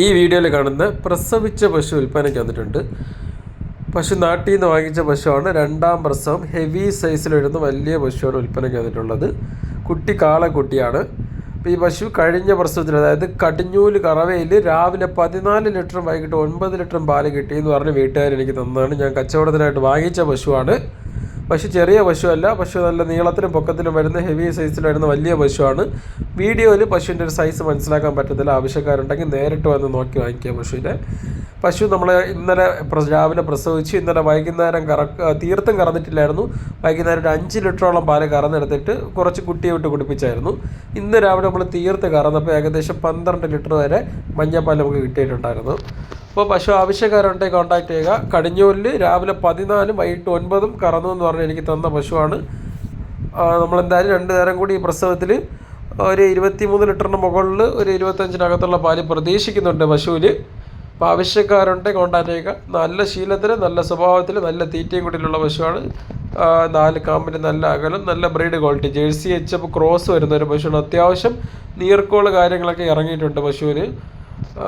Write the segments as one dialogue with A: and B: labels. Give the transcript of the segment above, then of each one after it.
A: ഈ വീഡിയോയിൽ കാണുന്ന പ്രസവിച്ച പശു വിൽപ്പനയ്ക്ക് വന്നിട്ടുണ്ട്. പശു നാട്ടിൽ നിന്ന് വാങ്ങിച്ച പശുവാണ്. രണ്ടാം പ്രസവം. ഹെവി സൈസിൽ വരുന്ന വലിയ പശുവാണ് വിൽപ്പനയ്ക്ക് വന്നിട്ടുള്ളത്. കുട്ടി കാളക്കുട്ടിയാണ്. അപ്പോൾ ഈ പശു കഴിഞ്ഞ പ്രസവത്തിൽ അതായത് കടിഞ്ഞൂൽ കറവയിൽ രാവിലെ പതിനാല് ലിറ്ററും വൈകിട്ട് ഒൻപത് ലിറ്ററും പാൽ കിട്ടിയെന്ന് പറഞ്ഞ് വീട്ടുകാർ എനിക്ക് തന്നതാണ്. ഞാൻ കച്ചവടത്തിനായിട്ട് വാങ്ങിച്ച പശുവാണ്. പശു ചെറിയ പശുവല്ല. പശു നല്ല നീളത്തിലും പൊക്കത്തിലും വരുന്ന ഹെവി സൈസിൽ വരുന്ന വലിയ പശുവാണ്. വീഡിയോയിൽ പശുവിന്റെ ഒരു സൈസ് മനസ്സിലാക്കാൻ പറ്റത്തില്ല. ആവശ്യക്കാരുണ്ടെങ്കിൽ നേരിട്ട് വന്ന് നോക്കി വാങ്ങിക്കുക പശുവിനെ. പശു നമ്മൾ ഇന്നലെ രാവിലെ പ്രസവിച്ച്. ഇന്നലെ വൈകുന്നേരം കറ തീർത്തും കറന്നിട്ടില്ലായിരുന്നു. വൈകുന്നേരം ഒരു അഞ്ച് ലിറ്ററോളം പാൽ കറന്നെടുത്തിട്ട് കുറച്ച് കുട്ടിയെ വിട്ട് കുടിപ്പിച്ചായിരുന്നു. ഇന്ന് രാവിലെ നമ്മൾ തീർത്ത് കറന്നപ്പോൾ ഏകദേശം പന്ത്രണ്ട് ലിറ്റർ വരെ മഞ്ഞപ്പാൽ നമുക്ക് കിട്ടിയിട്ടുണ്ടായിരുന്നു. അപ്പോൾ പശു ആവശ്യക്കാരുണ്ടെങ്കിൽ കോൺടാക്ട് ചെയ്യുക. കടിഞ്ഞൂരിൽ രാവിലെ പതിനാലും വൈകിട്ട് ഒൻപതും കറന്നു എന്ന് പറഞ്ഞ് എനിക്ക് തന്ന പശുവാണ്. നമ്മളെന്തായാലും രണ്ട് നേരം കൂടി ഈ പ്രസവത്തിൽ ഒരു ഇരുപത്തി മൂന്ന് ലിറ്ററിന് മുകളിൽ ഒരു ഇരുപത്തഞ്ചിനകത്തുള്ള പാൽ പ്രതീക്ഷിക്കുന്നുണ്ട് പശുവിൽ അപ്പോൾ ആവശ്യക്കാരുണ്ടെങ്കിൽ കോൺടാക്ട് ചെയ്യുക. നല്ല ശീലത്തിൽ നല്ല സ്വഭാവത്തിൽ നല്ല തീറ്റയും കൂടിയുള്ള പശുവാണ്. നാല് കാമ്പിന് നല്ല അകലം നല്ല breed quality Jersey H cross വരുന്ന ഒരു പശുവാണ്. അത്യാവശ്യം നീർക്കോൾ കാര്യങ്ങളൊക്കെ ഇറങ്ങിയിട്ടുണ്ട് പശുവിന്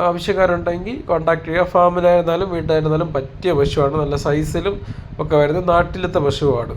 A: ആവശ്യക്കാരുണ്ടെങ്കിൽ കോൺടാക്ട് ചെയ്യുക. ഫാമിലായിരുന്നാലും വീട്ടിലായിരുന്നാലും പറ്റിയ പശുവാണ്. നല്ല സൈസിലും ഒക്കെ വരുന്ന നാട്ടിലത്തെ പശുവാണ്.